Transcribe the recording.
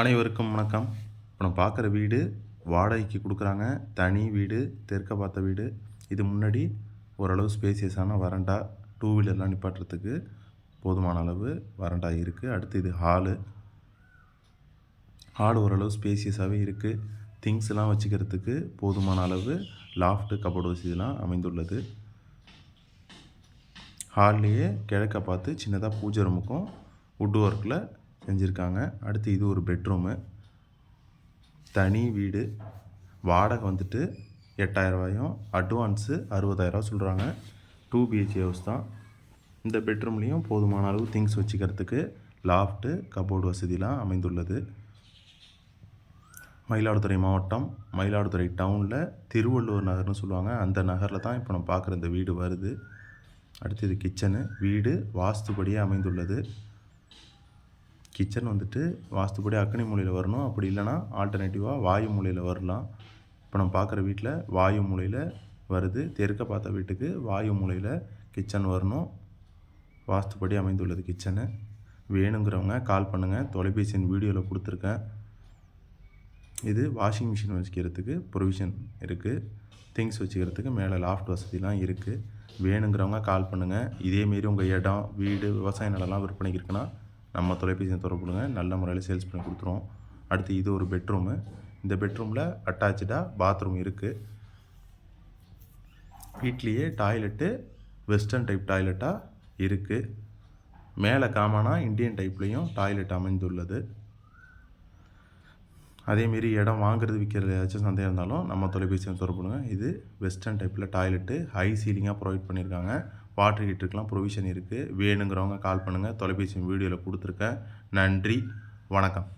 அனைவருக்கும் வணக்கம். இப்போ நம்ம பார்க்குற வீடு வாடகைக்கு கொடுக்குறாங்க. தனி வீடு தெற்க பார்த்த வீடு. இது முன்னாடி ஓரளவு ஸ்பேசியஸான வரண்டா டூ வீலர்லாம் நிப்பாட்டுறதுக்கு போதுமான அளவு வரண்டா இருக்குது அடுத்து இது ஹாலு ஹால் ஓரளவு ஸ்பேசியஸாகவே இருக்குது திங்ஸ்லாம் வச்சுக்கிறதுக்கு போதுமான அளவு லாஃப்ட்டு கபோர்டு வசதிலாம் அமைந்துள்ளது. ஹால்லேயே கிழக்க பார்த்து சின்னதாக பூஜை ரூமுக்கும் வுட் ஒர்க்கில் செஞ்சுருக்காங்க. அடுத்து இது ஒரு பெட்ரூமு. தனி வீடு. வாடகை வந்துட்டு எட்டாயிரரூபாயும் அட்வான்ஸு அறுபதாயிரரூவா சொல்கிறாங்க டூ பிஹெச்ஏ ஹவுஸ் தான். இந்த பெட்ரூம்லேயும் போதுமான அளவு திங்ஸ் வச்சுக்கிறதுக்கு லாஃப்ட்டு கபோர்டு வசதிலாம் அமைந்துள்ளது. மயிலாடுதுறை மாவட்டம் மயிலாடுதுறை டவுனில் திருவள்ளூர் நகர்னு சொல்லுவாங்க. அந்த நகரில் தான் இப்போ நம்ம பார்க்குற இந்த வீடு வருது. அடுத்து இது கிச்சனு. வீடு வாஸ்துபடியே அமைந்துள்ளது. கிச்சன் வந்துட்டு வாஸ்துப்படி அக்னி மூலையில் வரணும். அப்படி இல்லைன்னா ஆல்டர்னேட்டிவாக வாயு மூலையில் வரலாம். இப்போ நம்ம பார்க்குற வீட்டில் வாயு மூலையில் வருது. தெற்க பார்த்த வீட்டுக்கு வாயு மூலையில் கிச்சன் வரணும். வாஸ்துப்படி அமைந்துள்ளது கிச்சனு. வேணுங்கிறவங்க கால் பண்ணுங்கள் தொலைபேசியின் வீடியோவில் கொடுத்துருக்கேன். இது வாஷிங் மிஷின் வச்சுக்கிறதுக்கு ப்ரொவிஷன் இருக்குது திங்ஸ் வச்சுக்கிறதுக்கு மேலே லாஃப்ட் வசதிலாம் இருக்குது வேணுங்கிறவங்க கால் பண்ணுங்கள் இதேமாரி உங்கள் இடம் வீடு விவசாய நிலம்லாம் விற்பனைக்கு இருக்குன்னா நம்ம தொலைபேசியை தொடர்புடுங்க நல்ல முறையில் சேல்ஸ் பண்ணி கொடுத்துருவோம். அடுத்து இது ஒரு பெட்ரூமு. இந்த பெட்ரூமில் அட்டாச்சாக பாத்ரூம் இருக்குது வீட்லேயே டாய்லெட்டு வெஸ்டர்ன் டைப் டாய்லெட்டாக இருக்குது மேலே காமனாக இந்தியன் டைப்லேயும் டாய்லெட் அமைந்துள்ளது. அதேமாரி இடம் வாங்குறது விற்கிறது ஏதாச்சும் சந்தேகம் இருந்தாலும் நம்ம தொலைபேசியை தொடர்புடுங்க இது வெஸ்டர்ன் டைப்பில் டாய்லெட்டு ஹை சீலிங்காக ப்ரொவைட் பண்ணியிருக்காங்க வாட்டர் ஹீட்டருக்கெலாம் ப்ரொவிஷன் இருக்குது வேணுங்கிறவங்க கால் பண்ணுங்கள் தொலைபேசி வீடியோவில் கொடுத்துருக்கேன். நன்றி. வணக்கம்.